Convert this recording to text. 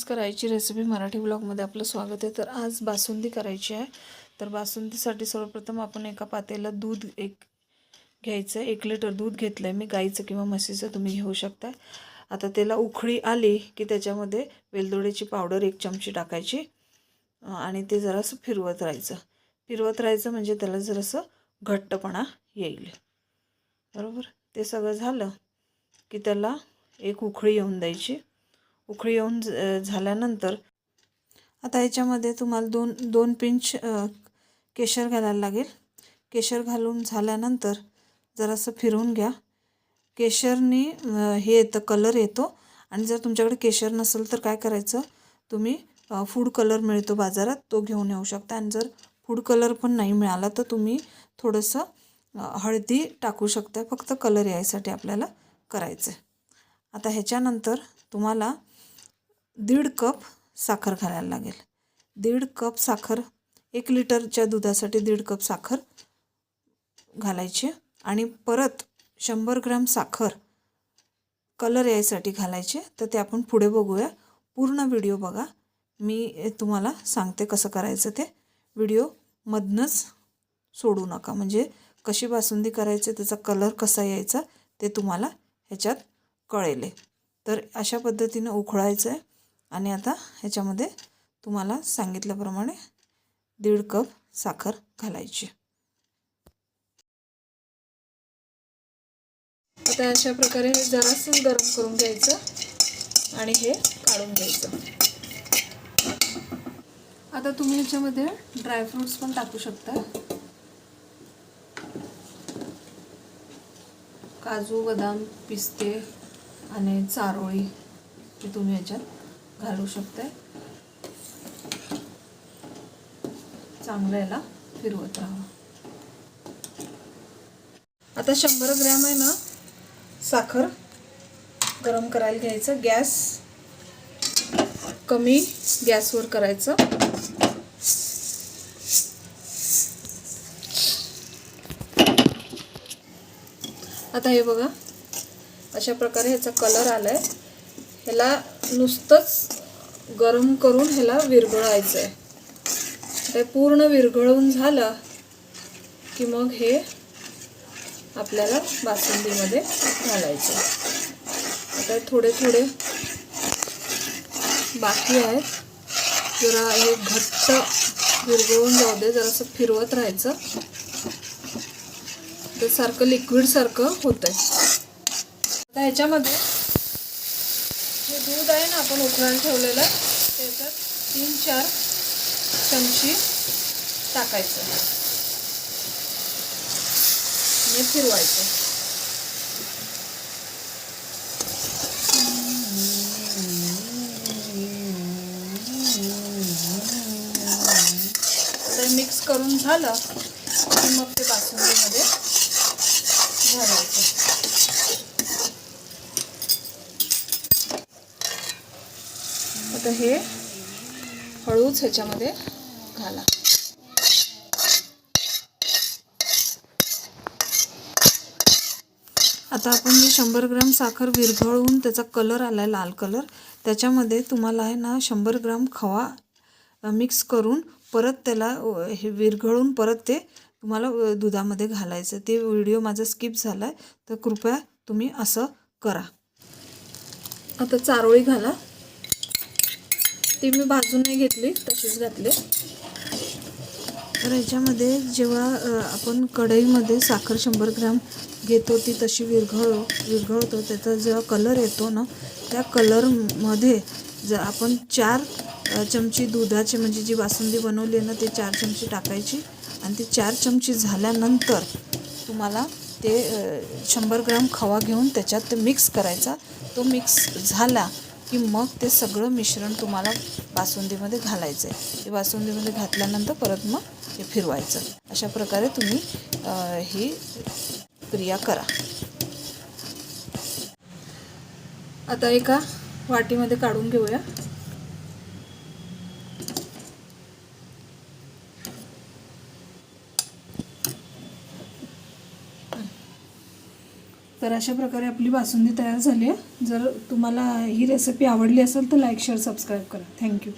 नमस्कार आईची रेसिपी मराठी ब्लॉगमध्ये आपलं स्वागत आहे. तर आज बासुंदी करायची आहे. तर बासुंदीसाठी सर्वप्रथम आपण एका पातेला दूध एक घ्यायचं आहे एक लिटर दूध घेतलं आहे मी गाईचं किंवा म्हशीचं तुम्ही घेऊ शकता. आता त्याला उखळी आली की त्याच्यामध्ये वेलदोड्याची पावडर एक चमची टाकायची आणि ते जरासं फिरवत राहायचं. फिरवत राहायचं म्हणजे त्याला जरासं घट्टपणा येईल. बरोबर? ते सगळं झालं की त्याला एक उखळी येऊन द्यायची. उकळी येऊन ज- झाल्यानंतर आता याच्यामध्ये तुम्हाला दोन दोन पिंच केशर घालायला लागेल. केशर घालून झाल्यानंतर जरासं फिरवून घ्या. केशरनी हे येतं कलर येतो. आणि जर तुमच्याकडे केशर नसेल तर काय करायचं? तुम्ही फूड कलर मिळतो बाजारात तो घेऊन येऊ शकता. आणि जर फूड कलर पण नाही मिळाला तर तुम्ही थोडंसं हळदी टाकू शकता. फक्त कलर यायसाठी आपल्याला करायचं आहे आता ह्याच्यानंतर तुम्हाला दीड कप साखर घालायला लागेल. दीड कप साखर एक लिटरच्या दुधासाठी दीड कप साखर घालायची आणि परत शंभर ग्रॅम साखर कलर यायसाठी घालायचे. तर ते आपण पुढे बघूया. पूर्ण व्हिडिओ बघा. मी तुम्हाला सांगते कसं करायचं ते. व्हिडिओ मधनंच सोडू नका. म्हणजे कशी बासुंदी करायची त्याचा कलर कसा यायचा ते तुम्हाला ह्याच्यात कळेल. तर अशा पद्धतीनं उखळायचं आहे आणि आता ह्याच्यामध्ये तुम्हाला सांगितल्याप्रमाणे दीड कप साखर घालायची. आता अशा प्रकारे हे जरासं गरम करून घ्यायचं आणि हे काढून घ्यायचं. आता तुम्ही ह्याच्यामध्ये ड्रायफ्रुट्स पण टाकू शकता. काजू बदाम पिस्ते आणि चारोळी हे तुम्ही ह्याच्यात घालू शकते. चांगलं याला फिरवत राहा. आता शंभर ग्रॅम आहे ना साखर गरम करायला घ्यायचं. गॅस कमी गॅसवर करायचं. आता हे बघा अशा प्रकारे ह्याचा कलर आलाय. ह्याला नुसतंच गरम करून ह्याला विरघळायचं आहे ते पूर्ण विरघळून झालं की मग हे आपल्याला बासुंदीमध्ये घालायचं. आता थोडे थोडे बाकी आहेत. जरा हे घट्ट विरघळून जाऊ दे जरासं फिरवत राहायचं. ते सारखं लिक्विडसारखं होतं आहे आता ह्याच्यामध्ये हे दूध आहे ना आपण उकळून ठेवलेलं त्याच्यात तीन चार चमची टाकायचं. आणि फिरवायचं. मिक्स करून झालं की मग ते बासुंदीमध्ये घालायचं. आता हे हळूच ह्याच्यामध्ये घाला. आता आपण जे शंभर ग्राम साखर विरघळवून त्याचा कलर आला आहे लाल कलर त्याच्यामध्ये तुम्हाला आहे ना शंभर ग्राम खवा मिक्स करून परत त्याला हे विरघळून परत ते तुम्हाला दुधामध्ये घालायचं ते व्हिडिओ माझा स्किप झाला आहे तर कृपया तुम्ही असं करा. आता चारोळी घाला. ती मी भाजून नाही घेतली तशीच घातली. तर याच्यामध्ये जेव्हा आपण कढईमध्ये साखर शंभर ग्राम घेतो ती तशी विरघळ विरघळतो त्याचा जेव्हा कलर येतो ना त्या कलरमध्ये जर आपण चार चमची दुधाचे म्हणजे जी बासुंदी बनवली आहे ना ते चार चमची टाकायची आणि ती चार चमची झाल्यानंतर तुम्हाला ते शंभर ग्राम खवा घेऊन त्याच्यात ते मिक्स करायचा. तो मिक्स झाला की मग ते सगळं मिश्रण तुम्हाला बासुंदीमध्ये घालायचं आहे. ते बासुंदीमध्ये घातल्यानंतर परत मग हे फिरवायचं. अशा प्रकारे तुम्ही ही क्रिया करा. आता एका वाटीमध्ये काढून घेऊया. तर अशा प्रकारे आपली बासुंदी तयार झाली आहे. जर तुम्हाला ही रेसिपी आवडली असेल तर लाईक शेअर सबस्क्राईब करा. Thank you